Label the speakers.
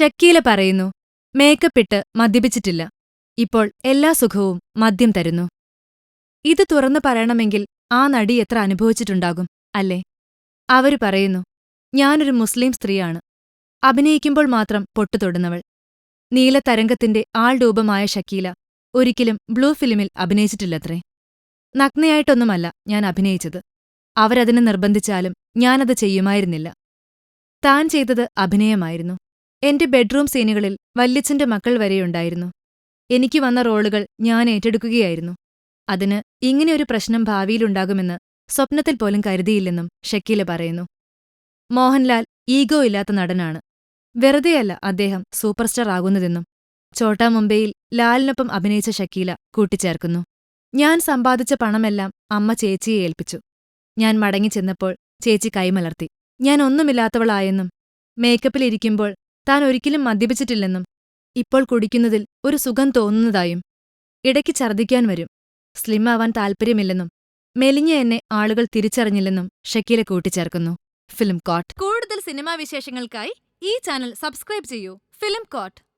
Speaker 1: ഷക്കീല പറയുന്നു മേക്കപ്പ് ഇട്ട് മദ്യപിച്ചിട്ടില്ല. ഇപ്പോൾ എല്ലാ സുഖവും മദ്യം തരുന്നു. ഇത് തുറന്നു പറയണമെങ്കിൽ ആ നടി എത്ര അനുഭവിച്ചിട്ടുണ്ടാകും അല്ലേ? അവർ പറയുന്നു ഞാനൊരു മുസ്ലിം സ്ത്രീയാണ്. അഭിനയിക്കുമ്പോൾ മാത്രം പൊട്ടുതൊടുന്നവൾ നീലതരംഗത്തിന്റെ ആൾരൂപമായ ഷക്കീല ഒരിക്കലും ബ്ലൂ ഫിലിമിൽ അഭിനയിച്ചിട്ടില്ലത്രേ. നഗ്നയായിട്ടൊന്നുമല്ല ഞാൻ അഭിനയിച്ചത്. അവരതിനെ നിർബന്ധിച്ചാലും ഞാനത് ചെയ്യുമായിരുന്നില്ല. താൻ ചെയ്തത് അഭിനയമായിരുന്നു. എന്റെ ബെഡ്റൂം സീനുകളിൽ വല്യച്ഛന്റെ മക്കൾ വരെയുണ്ടായിരുന്നു. എനിക്ക് വന്ന റോളുകൾ ഞാൻ ഏറ്റെടുക്കുകയായിരുന്നു. അതിന് ഇങ്ങനെയൊരു പ്രശ്നം ഭാവിയിലുണ്ടാകുമെന്ന് സ്വപ്നത്തിൽ പോലും കരുതിയില്ലെന്നും ഷക്കീല പറയുന്നു. മോഹൻലാൽ ഈഗോ ഇല്ലാത്ത നടനാണ്. വെറുതെയല്ല അദ്ദേഹം സൂപ്പർസ്റ്റാർ ആകുന്നതെന്നും ചോട്ടാ മുംബൈയിൽ ലാലിനൊപ്പം അഭിനയിച്ച ഷക്കീല കൂട്ടിച്ചേർക്കുന്നു. ഞാൻ സമ്പാദിച്ച പണമെല്ലാം അമ്മ ചേച്ചിയെ ഏൽപ്പിച്ചു. ഞാൻ മടങ്ങിച്ചെന്നപ്പോൾ ചേച്ചി കൈമലർത്തി. ഞാൻ ഒന്നുമില്ലാത്തവളായെന്നും മേക്കപ്പിലിരിക്കുമ്പോൾ താൻ ഒരിക്കലും മദ്യപിച്ചിട്ടില്ലെന്നും ഇപ്പോൾ കുടിക്കുന്നതിൽ ഒരു സുഖം തോന്നുന്നതായും ഇടയ്ക്ക് ഛർദ്ദിക്കാൻ വരും. സ്ലിം ആവാൻ താൽപ്പര്യമില്ലെന്നും മെലിഞ്ഞ എന്നെ ആളുകൾ തിരിച്ചറിഞ്ഞില്ലെന്നും ഷക്കീല കൂട്ടിച്ചേർക്കുന്നു. ഫിലിം കോട്ട്. കൂടുതൽ സിനിമാ വിശേഷങ്ങൾക്കായി ഈ ചാനൽ സബ്സ്ക്രൈബ് ചെയ്യൂ. Film coat.